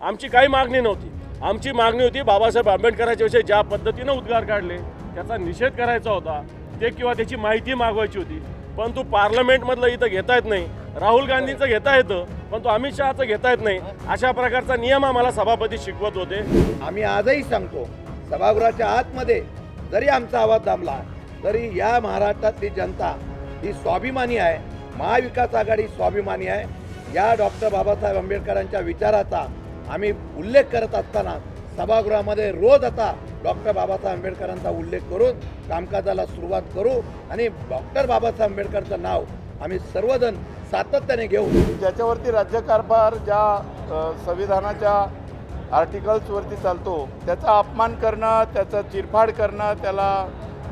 आमची काही मागणी नव्हती. आमची मागणी होती बाबासाहेब आंबेडकरांच्या विषयी ज्या पद्धतीनं उद्गार काढले त्याचा निषेध करायचा होता ते किंवा त्याची माहिती मागवायची होती. परंतु पार्लमेंटमधलं इथं घेता येत नाही राहुल गांधींचं घेता येतं परंतु अमित शहाचं घेता येत नाही अशा प्रकारचा नियम आम्हाला सभापती शिकवत होते. आम्ही आजही सांगतो सभागृहाच्या आतमध्ये जरी आमचा आवाज दाबला तरी या महाराष्ट्रातली जनता ही स्वाभिमानी आहे. महाविकास आघाडी स्वाभिमानी आहे. या डॉक्टर बाबासाहेब आंबेडकरांच्या विचाराचा आम्ही उल्लेख करत असताना सभागृहामध्ये रोज आता डॉक्टर बाबासाहेब आंबेडकरांचा उल्लेख करून कामकाजाला सुरुवात करू आणि डॉक्टर बाबासाहेब आंबेडकरचं नाव आम्ही सर्वजण सातत्याने घेऊ. ज्याच्यावरती राज्यकारभार ज्या संविधानाच्या आर्टिकल्सवरती चालतो त्याचा अपमान करणं त्याचं चिरफाड करणं त्याला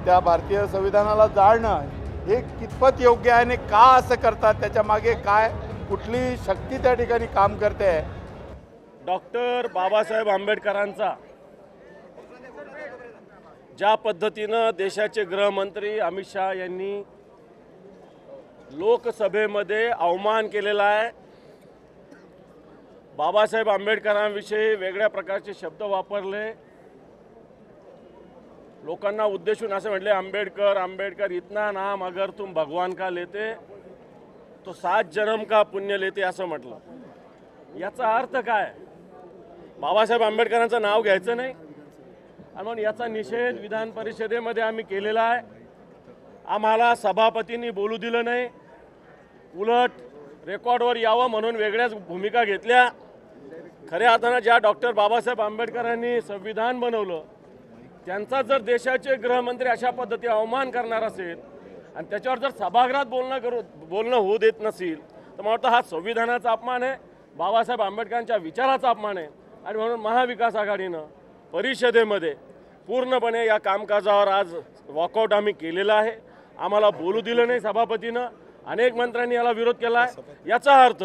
त्या भारतीय संविधानाला जाळणं हे कितपत योग्य आहे आणि का असं करतात त्याच्यामागे काय कुठली शक्ती त्या ठिकाणी काम करते आहे डॉक्टर बाबासाहेब आंबेडकरांचा ज्या पद्धतीनं देशाचे गृहमंत्री अमित शहा यांनी लोकसभेमध्ये अवमान केलेला आहे बाबासाहेब आंबेडकरांविषयी वेगळ्या प्रकारचे शब्द वापरले. लोकांना उद्देशून असं म्हटले आंबेडकर आंबेडकर इतना नाम अगर तुम भगवान का लेते तो सात जन्म का पुण्य लेते असं म्हटलं. याचा अर्थ काय? बाबासाहेब आंबेडकरांचं नाव घ्यायचं नाही. आणि म्हणून याचा निषेध विधान परिषदेमध्ये आम्ही केलेला आहे. आम्हाला सभापतींनी बोलू दिलं नाही. उलट रेकॉर्डवर यावं म्हणून वेगळ्याच भूमिका घेतल्या. खऱ्या अर्थानं ज्या डॉक्टर बाबासाहेब आंबेडकरांनी संविधान बनवलं त्यांचा जर देशाचे गृहमंत्री अशा पद्धती अवमान करणार असेल आणि त्याच्यावर जर सभागृहात बोलणं करू बोलणं होऊ देत नसेल तर मला वाटतं हा संविधानाचा अपमान आहे. बाबासाहेब आंबेडकरांच्या विचाराचा अपमान आहे. आणि म्हणून महाविकास आघाडीनं परिषदेमध्ये पूर्णपणे या कामकाजावर आज वॉकआउट आम्ही केलेलं आहे. आम्हाला बोलू दिलं नाही सभापतीनं. अनेक मंत्र्यांनी याला विरोध केला आहे. याचा अर्थ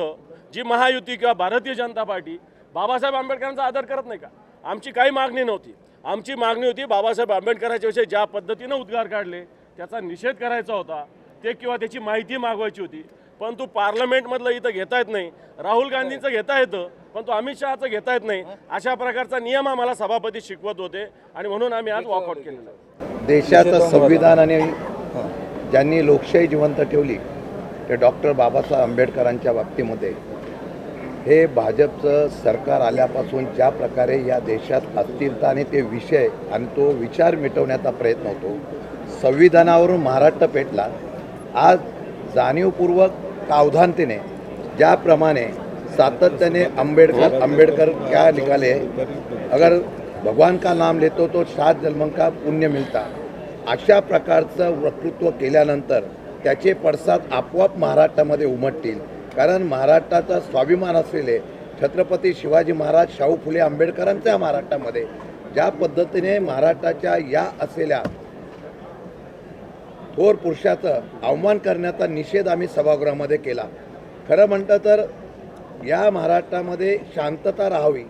जी महायुती किंवा भारतीय जनता पार्टी बाबासाहेब आंबेडकरांचा आदर करत नाही का? आमची काही मागणी नव्हती. आमची मागणी होती बाबासाहेब आंबेडकरांच्या विषयी ज्या पद्धतीनं उद्गार काढले त्याचा निषेध करायचा होता. ते किंवा त्याची माहिती मागवायची होती. पण तू पार्लमेंटमधलं इथं घेता येत नाही. राहुल गांधींचं घेता येतं पण तो अमित शहाचं घेता येत नाही. अशा प्रकारचा नियम आम्हाला सभापती शिकवत होते आणि म्हणून आम्ही आज वॉकआउट केलेलं देशाचं संविधान आणि ज्यांनी लोकशाही जिवंत ठेवली ते डॉक्टर बाबासाहेब आंबेडकरांच्या बाबतीमध्ये हे भाजपचं सरकार आल्यापासून ज्या प्रकारे या देशात अस्थिरता आणि ते विषय आणि तो विचार मिटवण्याचा प्रयत्न होतो संविधानावरून महाराष्ट्र पेटला. आज जाणीवपूर्वक सावधानतेने ज्याप्रमाणे सातत्याने आंबेडकर आंबेडकर क्या निकाले अगर भगवान का नाम लेतो तो सात जन्मांका पुण्य मिळता अशा प्रकारचं वक्तृत्व केल्यानंतर त्याचे पडसाद आपोआप महाराष्ट्रामध्ये उमटतील. कारण महाराष्ट्राचा स्वाभिमान असलेले छत्रपती शिवाजी महाराज शाहू फुले आंबेडकरांच्या महाराष्ट्रामध्ये ज्या पद्धतीने महाराष्ट्राच्या या असलेल्या थोर पुरुषाचं अवमान करण्याचा निषेध आम्ही सभागृहामध्ये केला. खरं म्हणतं तर या महाराष्ट्रामध्ये शांतता राहावी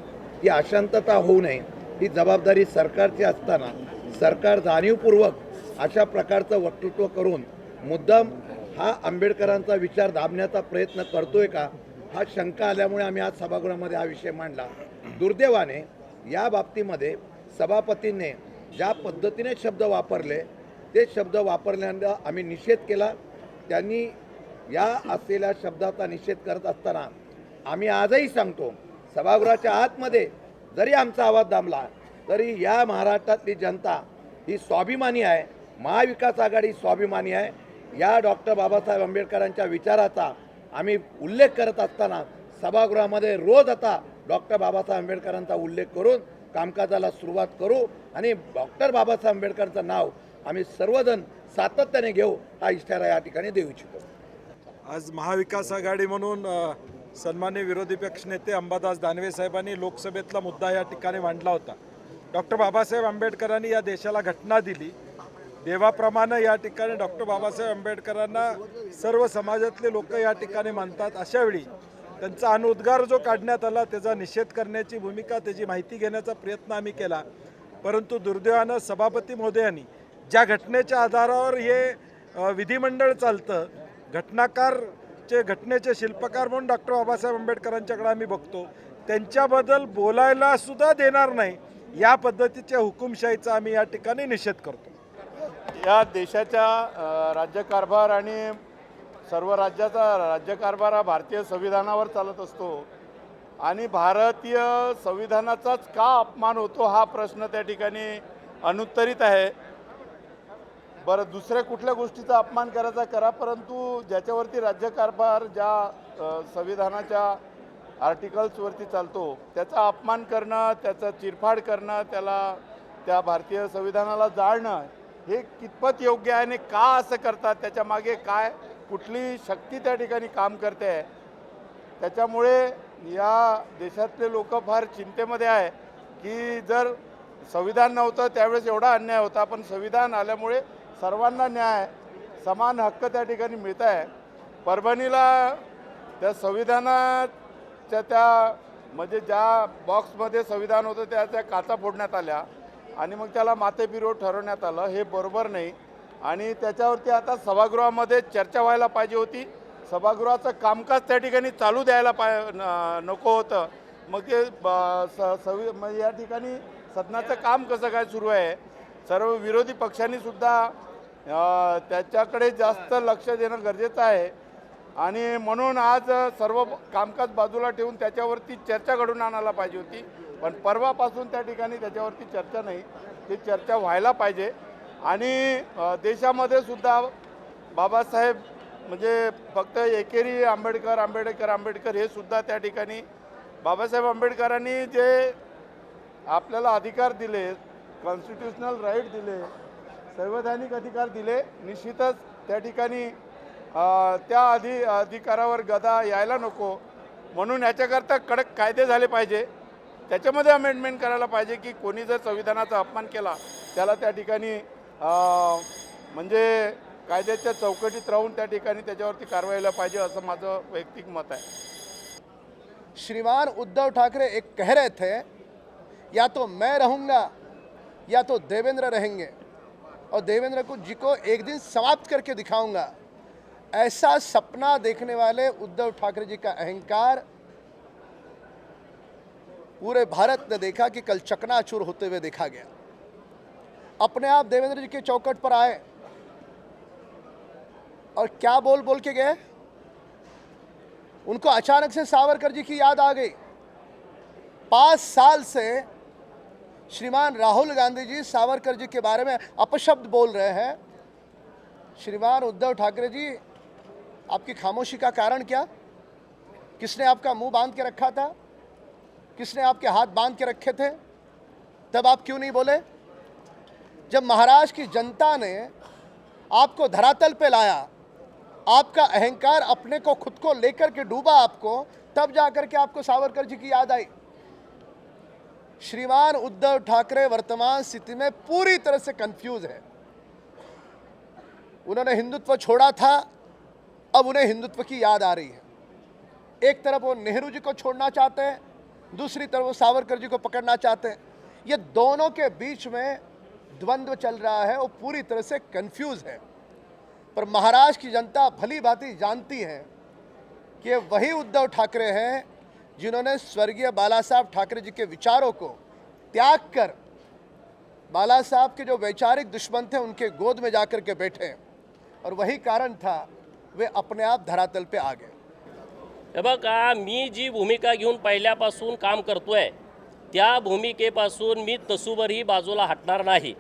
ही अशांतता होऊ नये ही जबाबदारी सरकारची असताना सरकार जाणीवपूर्वक अशा प्रकारचं वक्तृत्व करून मुद्दाम हा आंबेडकरांचा विचार दाबण्याचा प्रयत्न करतोय का हा शंका आल्यामुळे आम्ही आज सभागृहामध्ये हा विषय मांडला. दुर्दैवाने या बाबतीमध्ये सभापतींनी ज्या पद्धतीने शब्द वापरले ते शब्द वापरल्यानं आम्ही निषेध केला. त्यांनी या असलेल्या शब्दाचा निषेध करत असताना आम्ही आजही सांगतो सभागृहाच्या आतमध्ये जरी आमचा आवाज दामला तरी या महाराष्ट्रातली जनता ही स्वाभिमानी आहे. महाविकास आघाडी स्वाभिमानी आहे. या डॉक्टर बाबासाहेब आंबेडकरांच्या विचाराचा आम्ही उल्लेख करत असताना सभागृहामध्ये रोज आता डॉक्टर बाबासाहेब आंबेडकरांचा उल्लेख करून कामकाजाला सुरुवात करू आणि डॉक्टर बाबासाहेब आंबेडकरचं नाव आम्ही सर्वजण सातत्याने घेऊ हा इशारा या ठिकाणी देऊ इच्छितो. आज महाविकास आघाडी म्हणून अ, सन्मान्य विरोधी पक्षनेते अंबादास दानवे साहेबांनी लोकसभेतला मुद्दा या ठिकाणी मांडला होता. डॉक्टर बाबासाहेब आंबेडकरांनी या देशाला घटना दिली. देवाप्रमाणे या ठिकाणी डॉक्टर बाबासाहेब आंबेडकरांना सर्व समाजातले लोक या ठिकाणी मानतात. अशावेळी त्यांचा अनुद्गार जो काढण्यात आला त्याचा निषेध करण्याची भूमिका त्याची माहिती घेण्याचा प्रयत्न आम्ही केला. परंतु दुर्दैवानं सभापती महोदयांनी ज्या घटनेच्या आधारावर हे विधिमंडळ चालतं घटनाकारचे घटनेचे शिल्पकार म्हणून डॉक्टर बाबासाहेब आंबेडकरांच्याकडे आम्ही बघतो. त्यांच्याबद्दल बोलायला सुद्धा देणार नाही. या पद्धतीच्या हुकुमशाहीचा आम्ही या ठिकाणी निषेध करतो. या देशाच्या राज्यकारभार आणि सर्व राज्याचा राज्यकारभार हा भारतीय संविधानावर चालत असतो. आणि भारतीय संविधानाचाच का अपमान होतो हा प्रश्न त्या ठिकाणी अनुत्तरित आहे. बरं दुसऱ्या कुठल्या गोष्टीचा अपमान करायचा करा परंतु ज्याच्यावरती राज्यकारभार ज्या संविधानाच्या आर्टिकल्सवरती चालतो त्याचा अपमान करणं त्याचा चिरफाड करणं त्याला त्या भारतीय संविधानाला जाळणं हे कितपत योग्य आहे आणि का असं करतात त्याच्यामागे काय कुठली शक्ती त्या ठिकाणी काम करते आहे त्याच्यामुळे या देशातले लोक फार चिंतेमध्ये आहे की जर संविधान नव्हतं त्यावेळेस एवढा अन्याय होता पण संविधान आल्यामुळे सर्वांना न्याय समान हक्क त्या ठिकाणी मिळत आहे परभणीला त्या संविधानाच्या त्या म्हणजे ज्या बॉक्समध्ये संविधान होतं त्या त्या काचा फोडण्यात आल्या आणि मग त्याला मातेपिरो ठरवण्यात आलं हे बरोबर नाही. आणि त्याच्यावरती आता सभागृहामध्ये चर्चा व्हायला पाहिजे होती. सभागृहाचं कामकाज त्या ठिकाणी चालू द्यायला पाय न- नको होतं. मग ते ब- स- सवि म्हणजे या ठिकाणी सदनाचं काम कसं काय सुरू आहे? सर्व विरोधी पक्षांनी सुद्धा त्याच्याकडे जास्त लक्ष देणं गरजेचं आहे. आणि म्हणून आज सर्व कामकाज बाजूला ठेवून त्याच्यावरती चर्चा घडून आणायला पाहिजे होती. पण परवापासून त्या ठिकाणी त्याच्यावरती चर्चा नाही. ती चर्चा व्हायला पाहिजे. आणि देशामध्ये सुद्धा बाबासाहेब म्हणजे फक्त एकेरी आंबेडकर आंबेडकर आंबेडकर हे सुद्धा त्या ठिकाणी बाबासाहेब आंबेडकरांनी जे आपल्याला अधिकार दिले कॉन्स्टिट्युशनल राईट दिले. संवैधानिक अधिकार दिले. निश्चितच त्या ठिकाणी त्या अधि अधिकारावर गदा यायला नको. म्हणून याच्याकरता कडक कायदे झाले पाहिजे. त्याच्यामध्ये अमेंडमेंट करायला पाहिजे की कोणी जर संविधानाचा अपमान केला त्याला त्या ठिकाणी म्हणजे कायद्याच्या चौकटीत राहून त्या ठिकाणी त्याच्यावरती कारवाईला पाहिजे असं माझं वैयक्तिक मत आहे. श्रीमान उद्धव ठाकरे एक कह रहे थे या तो मैं रहूंगा. या तो देवेंद्र रहेंगे। और देवेंद्र को जी को एक दिन समाप्त करके दिखाऊँगा। ऐसा सपना देखने वाले उद्धव ठाकरे जी का अहंकार पूरे भारत ने देखा कि कल चकनाचूर होते हुए देखा गया। अपने आप देवेंद्र जी के चौकट पर आए। और क्या बोल बोल के गए? उनको अचानक से सावरकर जी की याद आ गई। पाँच साल से श्रीमान राहुल गांधी जी सावरकर जी के बारे में अपशब्द बोल रहे हैं। श्रीमान उद्धव ठाकरे जी, आपकी खामोशी का कारण क्या? किसने आपका मुँह बाँध के रखा था? किसने आपके हाथ बाँध के रखे थे? तब आप क्यों नहीं बोले? जब महाराष्ट्र की जनता ने आपको धरातल पे लाया, आपका अहंकार अपने को खुद को लेकर के डूबा आपको, तब जाकर के आपको सावरकर जी की याद आई। श्रीमान उद्धव ठाकरे वर्तमान स्थिति में पूरी तरह से कंफ्यूज है। उन्होंने हिंदुत्व छोड़ा था, अब उन्हें हिंदुत्व की याद आ रही है। एक तरफ़ वो नेहरू जी को छोड़ना चाहते हैं, दूसरी तरफ़ वो सावरकर जी को पकड़ना चाहते हैं। ये दोनों के बीच में द्वंद्व चल रहा है, वो पूरी तरह से कंफ्यूज है। पर महाराष्ट्र की जनता भली भांति जानती है कि वही उद्धव ठाकरे हैं जिन्होंने स्वर्गीय बाला साहब ठाकरे जी के विचारों को त्याग कर बाला साहब के जो वैचारिक दुश्मन थे उनके गोद में जाकर के बैठे और वही कारण था वे अपने आप धरातल पे आ गए। हे बघा मी जी भूमिका घेऊन पहिल्यापासून काम करतोय त्या भूमिकेपासून मी तसूवरही बाजूला हटणार नाही.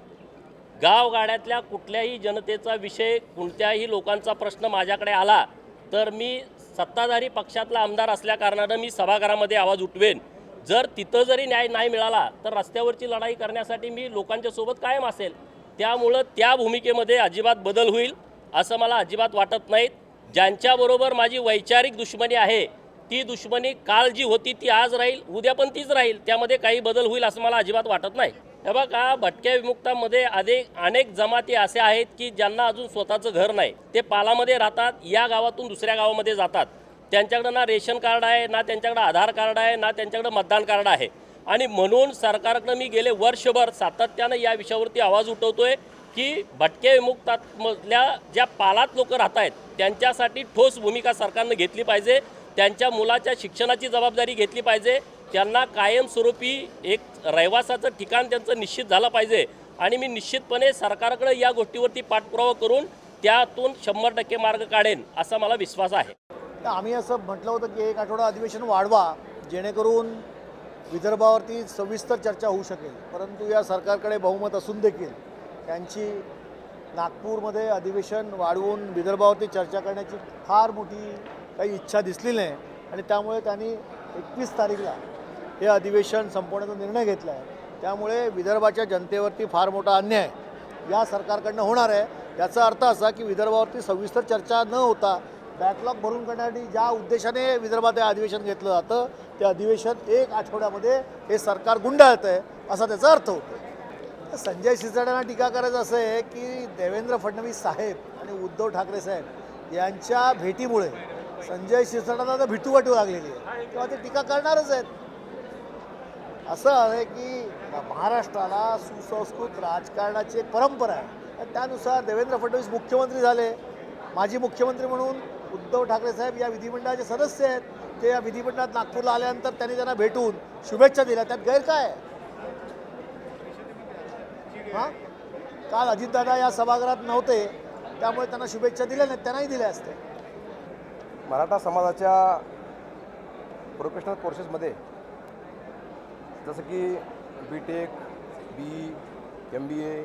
गावगाड्यातल्या कुठल्याही जनतेचा विषय कोणत्याही लोकांचा प्रश्न माझ्याकडे आला तर मी सत्ताधारी पक्षातला आमदार असल्याकारणानं मी सभागृहामध्ये आवाज उठवेन. जर तिथं जरी न्याय नाही मिळाला तर रस्त्यावरची लढाई करण्यासाठी मी लोकांच्या सोबत कायम असेल. त्यामुळं त्या भूमिकेमध्ये अजिबात बदल होईल असं मला अजिबात वाटत नाहीत. ज्यांच्याबरोबर माझी वैचारिक दुश्मनी आहे ती दुश्मनी काल जी होती ती आज राहील उद्या पण तीच राहील त्यामध्ये काही बदल होईल असं मला अजिबात वाटत नाही. हे बघा भटक्या विमुक्तामध्ये अनेक अनेक जमाती असे आहेत की ज्यांना अजून स्वतःचं घर नाही. ते पालामध्ये राहतात या गावातून दुसऱ्या गावामध्ये जातात. त्यांच्याकडं ना रेशन कार्ड आहे ना त्यांच्याकडं आधार कार्ड आहे ना त्यांच्याकडं मतदान कार्ड आहे. आणि म्हणून सरकारकडं मी गेले वर्षभर सातत्यानं या विषयावरती आवाज उठवतो आहे की भटके विमुक्तांमधल्या ज्या पालात लोक राहत आहेत त्यांच्यासाठी ठोस भूमिका सरकारनं घेतली पाहिजे. त्यांच्या मुलाच्या शिक्षणाची जबाबदारी घेतली पाहिजे. त्यांना कायमस्वरूपी एक रहिवासाचं ठिकाण त्यांचं निश्चित झालं पाहिजे. आणि मी निश्चितपणे सरकारकडे या गोष्टीवरती पाठपुरावा करून त्यातून शंभर टक्के मार्ग काढेन असा मला विश्वास आहे. तर आम्ही असं म्हटलं होतं की एक आठवडा अधिवेशन वाढवा जेणेकरून विदर्भावरती सविस्तर चर्चा होऊ शकेल. परंतु या सरकारकडे बहुमत असून देखील त्यांची नागपूरमध्ये अधिवेशन वाढवून विदर्भावरती चर्चा करण्याची फार मोठी काही इच्छा दिसली नाही. आणि त्यामुळे त्यांनी एकवीस तारीखला हे अधिवेशन संपवण्याचा निर्णय घेतला आहे त्यामुळे विदर्भाच्या जनतेवरती फार मोठा अन्याय या सरकारकडनं होणार आहे. याचा अर्थ असा की विदर्भावरती सविस्तर चर्चा न होता बॅकलॉग भरून काढण्यासाठी ज्या उद्देशाने विदर्भात हे अधिवेशन घेतलं जातं ते अधिवेशन एक आठवड्यामध्ये हे सरकार गुंडाळतं आहे असा त्याचा अर्थ होतो. संजय सिसोदियांना टीका करायचं असं आहे की देवेंद्र फडणवीस साहेब आणि उद्धव ठाकरे साहेब यांच्या भेटीमुळे संजय शिरसाटांना तर भिटू वाटू लागलेली आहे. किंवा ते टीका करणारच आहेत. असं आहे की महाराष्ट्राला सुसंस्कृत राजकारणाची एक परंपरा आहे. आणि त्यानुसार देवेंद्र फडणवीस मुख्यमंत्री झाले. माजी मुख्यमंत्री म्हणून उद्धव ठाकरे साहेब या विधिमंडळाचे सदस्य आहेत. ते या विधिमंडळात नागपूरला आल्यानंतर त्यांनी त्यांना भेटून शुभेच्छा दिल्या. त्यात गैर काय हां? काल अजितदादा या सभागृहात नव्हते. त्यामुळे त्यांना शुभेच्छा दिल्या नाहीत. त्यांनाही दिल्या असते मराठा समाजाच्या प्रोफेशनल कोर्सेसमध्ये जसं की B tech B M B A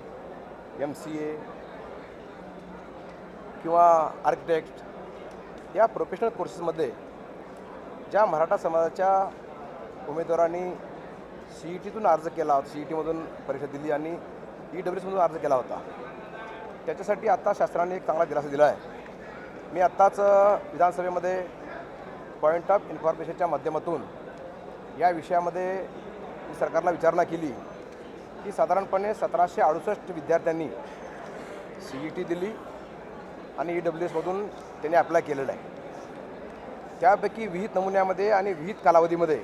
M C A किंवा आर्किटेक्ट या प्रोफेशनल कोर्सेसमध्ये ज्या मराठा समाजाच्या उमेदवारांनी सी ई टीतून अर्ज केला होता सी ई टीमधून परीक्षा दिली आणि ई डब्ल्यू एसमधून अर्ज केला होता. त्याच्यासाठी आत्ता शास्त्रांनी एक चांगला दिलासा दिला आहे. मी आत्ताच विधानसभेमध्ये पॉईंट ऑफ इन्फॉर्मेशनच्या माध्यमातून या विषयामध्ये मी सरकारला विचारणा केली. की साधारणपणे सतराशे अडुसष्ट विद्यार्थ्यांनी सी ई टी दिली आणि ई डब्ल्यू एसमधून त्यांनी अप्लाय केलेलं आहे. त्यापैकी विहित नमुन्यामध्ये आणि विहित कालावधीमध्ये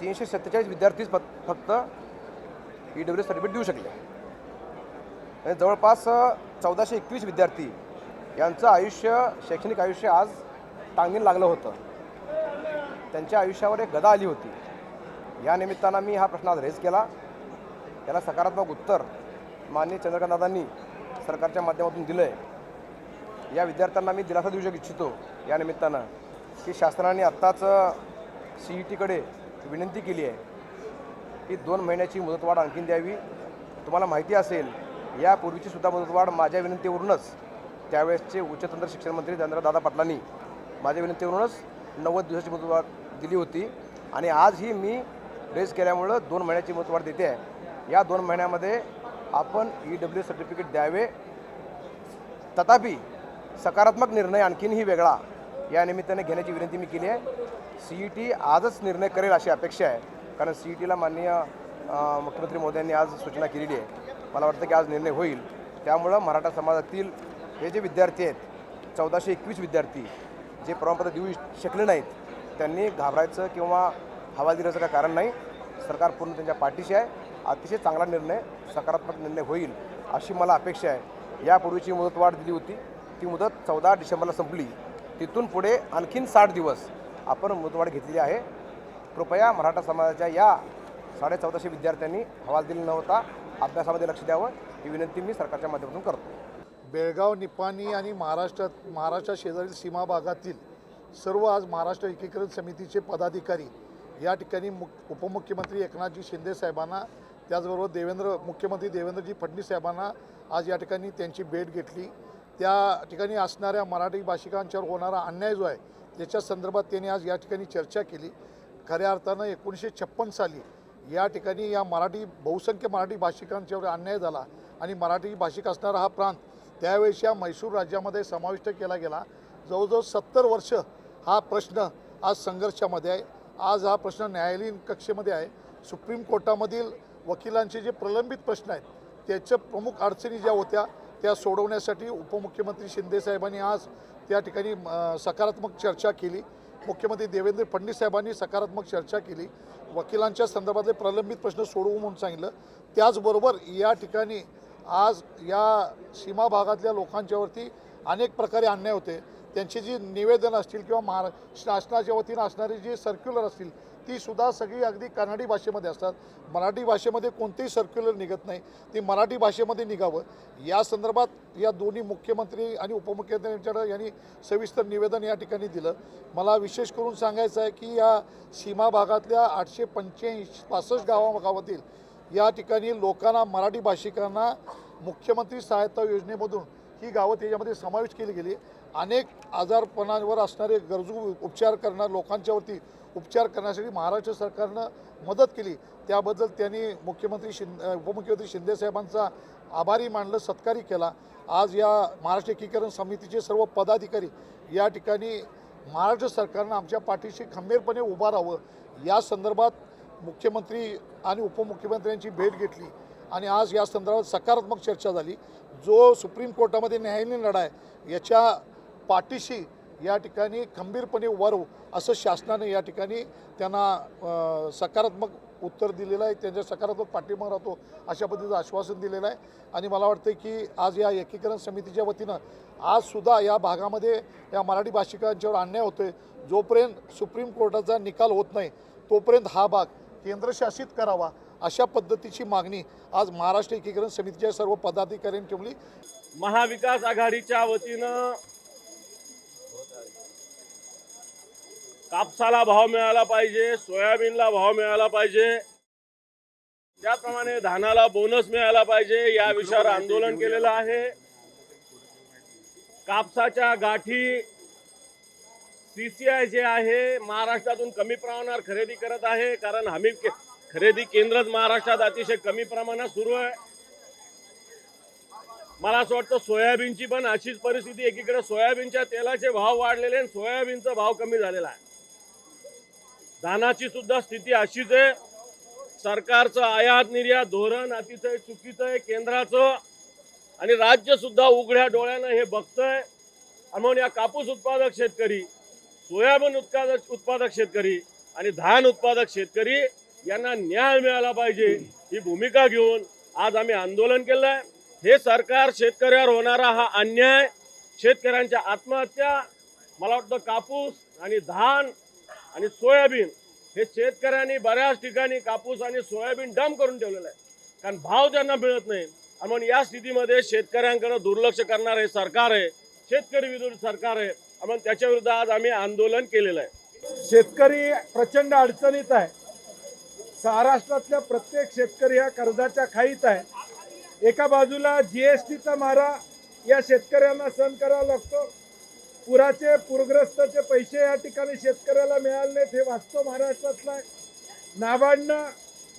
तीनशे सत्तेचाळीस विद्यार्थीच फक्त फक्त ई डब्ल्यू एस सर्टिफिकेट देऊ शकले. आणि जवळपास चौदाशे एकवीस विद्यार्थी यांचं आयुष्य शैक्षणिक आयुष्य आज टांगणी लागलं होतं. त्यांच्या आयुष्यावर एक गदा आली होती. या निमित्तानं मी हा प्रश्न आज रेज केला. त्याला सकारात्मक उत्तर माननीय चंद्रकांतदादांनी सरकारच्या माध्यमातून दिलं आहे या विद्यार्थ्यांना मी दिलासा देऊ शक इच्छितो या निमित्तानं की शासनाने आत्ताच सी ई टीकडे विनंती केली आहे की दोन महिन्याची मुदतवाढ आणखीन द्यावी. तुम्हाला माहिती असेल यापूर्वीची सुद्धा मुदतवाढ माझ्या विनंतीवरूनच त्यावेळेसचे उच्चतंत्र शिक्षण मंत्री दादा पाटलांनी माझ्या विनंतीवरूनच नव्वद दिवसाची मुदतवाढ दिली होती. आणि आजही मी रेज केल्यामुळं दोन महिन्याची मुदतवाढ देते आहे. या दोन महिन्यामध्ये आपण ई डब्ल्यू सर्टिफिकेट द्यावे. तथापि सकारात्मक निर्णय आणखीनही वेगळा या निमित्ताने घेण्याची विनंती मी केली आहे. सी ई टी आजच निर्णय करेल अशी अपेक्षा आहे. कारण सी ई टीला माननीय मुख्यमंत्री मुख्यमंत्री मोदयांनी आज सूचना केलेली आहे. मला वाटतं की आज निर्णय होईल. त्यामुळं मराठा समाजातील हे जे विद्यार्थी आहेत चौदाशे एकवीस विद्यार्थी जे प्रमाणपत्र देऊ शकले नाहीत त्यांनी घाबरायचं किंवा हवालदिराचं काय कारण नाही. सरकार पूर्ण त्यांच्या पाठीशी आहे. अतिशय चांगला निर्णय सकारात्मक निर्णय होईल अशी मला अपेक्षा आहे. यापूर्वीची मुदतवाढ दिली होती. ती मुदत चौदा डिसेंबरला संपली. तिथून पुढे आणखीन साठ दिवस आपण मुदतवाढ घेतलेली आहे. कृपया मराठा समाजाच्या या साडे चौदाशे विद्यार्थ्यांनी हवाल दिला नव्हता. अभ्यासामध्ये लक्ष द्यावं. ही विनंती मी सरकारच्या माध्यमातून करतो. बेळगाव निपाणी आणि महाराष्ट्रात महाराष्ट्र शेजारील सीमा भागातील सर्व आज महाराष्ट्र एकीकरण समितीचे पदाधिकारी या ठिकाणी मुख उपमुख्यमंत्री एकनाथजी शिंदे साहेबांना त्याचबरोबर देवेंद्र मुख्यमंत्री देवेंद्रजी फडणवीस साहेबांना आज या ठिकाणी त्यांची भेट घेतली. त्या ठिकाणी असणाऱ्या मराठी भाषिकांच्यावर होणारा अन्याय जो आहे त्याच्या संदर्भात त्यांनी आज या ठिकाणी चर्चा केली. खऱ्या अर्थानं एकोणीसशे छप्पन साली या ठिकाणी या मराठी बहुसंख्य मराठी भाषिकांच्यावर अन्याय झाला आणि मराठी भाषिक असणारा हा प्रांत त्यावेळेस या म्हैसूर राज्यामध्ये समाविष्ट केला गेला. जवळजवळ सत्तर वर्ष हा प्रश्न आज संघर्षामध्ये आहे. आज हा प्रश्न न्यायालयीन कक्षेमध्ये आहे. सुप्रीम कोर्टामधील वकिलांचे जे प्रलंबित प्रश्न आहेत त्याच्या प्रमुख अडचणी ज्या होत्या त्या सोडवण्यासाठी उपमुख्यमंत्री शिंदेसाहेबांनी आज त्या ठिकाणी सकारात्मक चर्चा केली. मुख्यमंत्री देवेंद्र फडणवीस साहेबांनी सकारात्मक चर्चा केली. वकिलांच्या संदर्भातले प्रलंबित प्रश्न सोडवू म्हणून सांगितलं. त्याचबरोबर या ठिकाणी आज या सीमा भागातल्या लोकांच्यावरती अनेक प्रकारे अन्याय होते. त्यांची जी निवेदन असतील किंवा महारा शासनाच्या वतीनं असणारी जी सर्क्युलर असतील ती सुद्धा सगळी अगदी कन्नडी भाषेमध्ये असतात. मराठी भाषेमध्ये कोणतेही सर्क्युलर निघत नाही. ती मराठी भाषेमध्ये निघावं. या संदर्भात या दोन्ही मुख्यमंत्री आणि उपमुख्यमंत्र्यांच्याकडे यांनी सविस्तर निवेदन या ठिकाणी दिलं. मला विशेष करून सांगायचं आहे की या सीमा भागातल्या आठशे पंच्याऐंशी पासष्ट गावा गावातील या ठिकाणी लोकांना मराठी भाषिकांना मुख्यमंत्री सहायता योजनेमधून ही गावं त्याच्यामध्ये समावेश केली गेली. अनेक आजारपणावर असणारे गरजू उपचार करणार लोकांच्यावरती उपचार करण्यासाठी महाराष्ट्र सरकारनं मदत केली. त्याबद्दल त्यांनी मुख्यमंत्री शिंद उपमुख्यमंत्री शिंदेसाहेबांचा आभारी मानलं सत्कारी केला. आज या महाराष्ट्र एकीकरण समितीचे सर्व पदाधिकारी या ठिकाणी महाराष्ट्र सरकारनं आमच्या पाठीशी खंबीरपणे उभं राहावं. या संदर्भात मुख्यमंत्री आणि उपमुख्यमंत्र्यांची भेट घेतली आणि आज या संदर्भात सकारात्मक चर्चा झाली. जो सुप्रीम कोर्टामध्ये न्यायालयीन लढा आहे याच्या पाठीशी या ठिकाणी खंबीरपणे वरव हो, असं शासनाने या ठिकाणी त्यांना सकारात्मक उत्तर दिलेलं आहे. त्यांच्या सकारात्मक पाठिंबा राहतो अशा पद्धतीचं आश्वासन दिलेलं आहे. आणि मला वाटतं की आज या एकीकरण समितीच्या वतीनं आजसुद्धा या भागामध्ये या मराठी भाषिकांच्यावर अन्याय होतोय. जोपर्यंत सुप्रीम कोर्टाचा निकाल होत नाही तोपर्यंत हा भाग केंद्रशासित करावा अशा पद्धतीची मागणी आज महाराष्ट्र एकीकरण समितीच्या सर्व पदाधिकाऱ्यांनी ठेवली. महाविकास आघाडीच्या वतीनं कापसाला भाव मिळाला पाहिजे सोयाबीनला भाव मिळाला पाहिजे त्याप्रमाणे धानाला बोनस मिळाला पाहिजे या विषयावर आंदोलन केलेलं आहे. कापसाच्या गाठी सीसीआय जे आहे महाराष्ट्रातून कमी प्रमाणावर खरेदी करत आहे कारण हमी के- खरेदी केंद्रच महाराष्ट्रात अतिशय कमी प्रमाणात सुरू आहे. मला असं वाटतं सोयाबीनची पण अशीच परिस्थिती एकीकडे सोयाबीनच्या तेलाचे भाव वाढलेले आणि सोयाबीनचा भाव कमी झालेला आहे. धानाची सुद्धा स्थिती अशीच आहे. सरकारचं आयात निर्यात धोरण अतिशय चुकीचं आहे केंद्राचं. आणि राज्य सुद्धा उघड्या डोळ्यानं हे बघतंय. आणि म्हणून या कापूस उत्पादक शेतकरी सोयाबीन उत्पादक उत्पादक शेतकरी आणि धान उत्पादक शेतकरी यांना न्याय मिळाला पाहिजे ही भूमिका घेऊन आज आम्ही आंदोलन केलं आहे हे सरकार शेतकऱ्यावर होणारा हा अन्याय शेतकऱ्यांच्या आत्महत्या मला वाटतं कापूस आणि धान आणि सोयाबीन हे शेतकऱ्यांनी बऱ्याच ठिकाणी कापूस आणि सोयाबीन डम करून ठेवलेलं आहे. कारण भाव त्यांना मिळत नाही. आणि म्हणून या स्थितीमध्ये शेतकऱ्यांकडे दुर्लक्ष करणार हे सरकार आहे शेतकरी विरोधी सरकार आहे. त्याच्या त्याच्याविरुद्ध आज आम्ही आंदोलन केलेलं आहे. शेतकरी प्रचंड अडचणीत आहे. महाराष्ट्रातल्या प्रत्येक शेतकरी हा कर्जाच्या खाईत आहे. एका बाजूला जी एस टीचा मारा या शेतकऱ्यांना सहन करावा लागतो. पुराचे पूरग्रस्ताचे पैसे या ठिकाणी शेतकऱ्याला मिळाले नाहीत हे वास्तव महाराष्ट्रातलं आहे. नाबार्डनं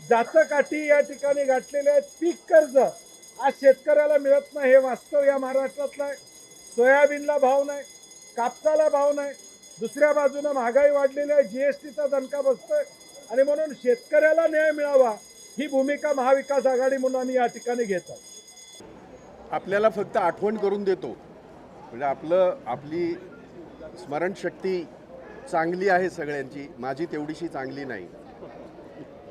जाचकाठी या ठिकाणी गाठलेले आहेत. पीक कर्ज आज शेतकऱ्याला मिळत नाही हे वास्तव या महाराष्ट्रातलं आहे. सोयाबीनला भाव नाही. कापसाला भाव नाही. दुसऱ्या बाजूनं महागाई वाढलेली आहे जी एस टीचा दणका बसतोय. आणि म्हणून शेतकऱ्याला न्याय मिळावा ही भूमिका महाविकास आघाडी म्हणून आम्ही या ठिकाणी घेत आहोत. आपल्याला फक्त आठवण करून देतो. म्हणजे आपलं आपली स्मरणशक्ती चांगली आहे सगळ्यांची माझी तेवढीशी चांगली नाही.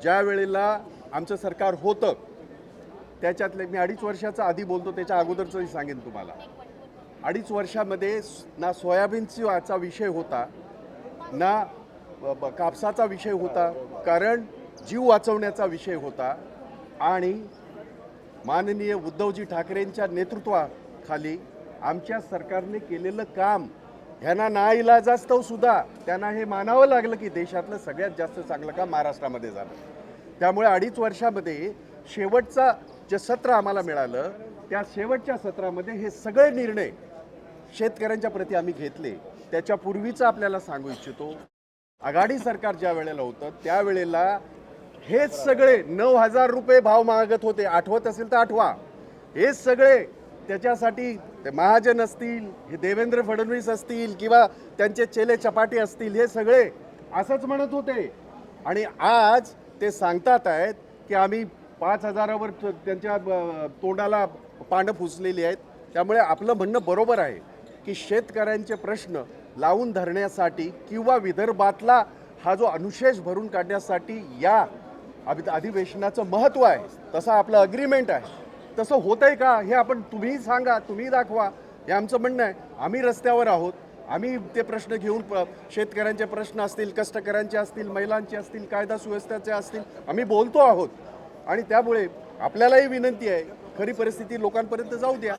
ज्या वेळेला आमचं सरकार होतं त्याच्यातले मी अडीच वर्षाचा आधी बोलतो त्याच्या अगोदरचंही सांगेन तुम्हाला. अडीच वर्षामध्ये ना सोयाबीनचा विषय होता ना कापसाचा विषय होता कारण जीव वाचवण्याचा विषय होता आणि माननीय उद्धवजी ठाकरेंच्या नेतृत्वाखाली आमच्या सरकारने केलेलं काम ह्यांना नाईलाजास्तव सुद्धा त्यांना हे मानावं लागलं की देशातलं सगळ्यात जास्त चांगलं काम महाराष्ट्रामध्ये झालं. त्यामुळे अडीच वर्षामध्ये शेवटचा जे सत्र आम्हाला मिळालं त्या शेवटच्या सत्रामध्ये हे सगळे निर्णय शेतकऱ्यांच्या प्रती आम्ही घेतले त्याच्यापूर्वीचं आपल्याला सांगू इच्छितो. आघाडी सरकार ज्या वेळेला होतं त्यावेळेला हेच सगळे नऊ हजार रुपये भाव मागत होते. आठवत असेल तर आठवा. हे सगळे त्याच्यासाठी ते महाजन असतील हे देवेंद्र फडणवीस असतील किंवा त्यांचे चेले चपाटी असतील हे सगळे असंच म्हणत होते. आणि आज ते सांगतात आहेत की आम्ही पाच हजारावर त्यांच्या तोंडाला पानं फुसलेली आहेत. त्यामुळे आपलं म्हणणं बरोबर आहे. की शेतकऱ्यांचे प्रश्न लावून धरण्यासाठी किंवा विदर्भातला हा जो अनुशेष भरून काढण्यासाठी या अभि- अधिवेशनाचं महत्त्व आहे तसं आपलं अग्रीमेंट आहे. तसं होत आहे का? हे आपण तुम्हीही सांगा तुम्ही दाखवा. हे आमचं म्हणणं आहे. आम्ही रस्त्यावर आहोत. आम्ही ते प्रश्न घेऊन प- शेतकऱ्यांचे प्रश्न असतील कष्टकऱ्यांचे असतील महिलांचे असतील कायदा सुव्यवस्थेचे असतील आम्ही बोलतो आहोत. आणि त्यामुळे आपल्यालाही विनंती आहे खरी परिस्थिती लोकांपर्यंत जाऊ द्या.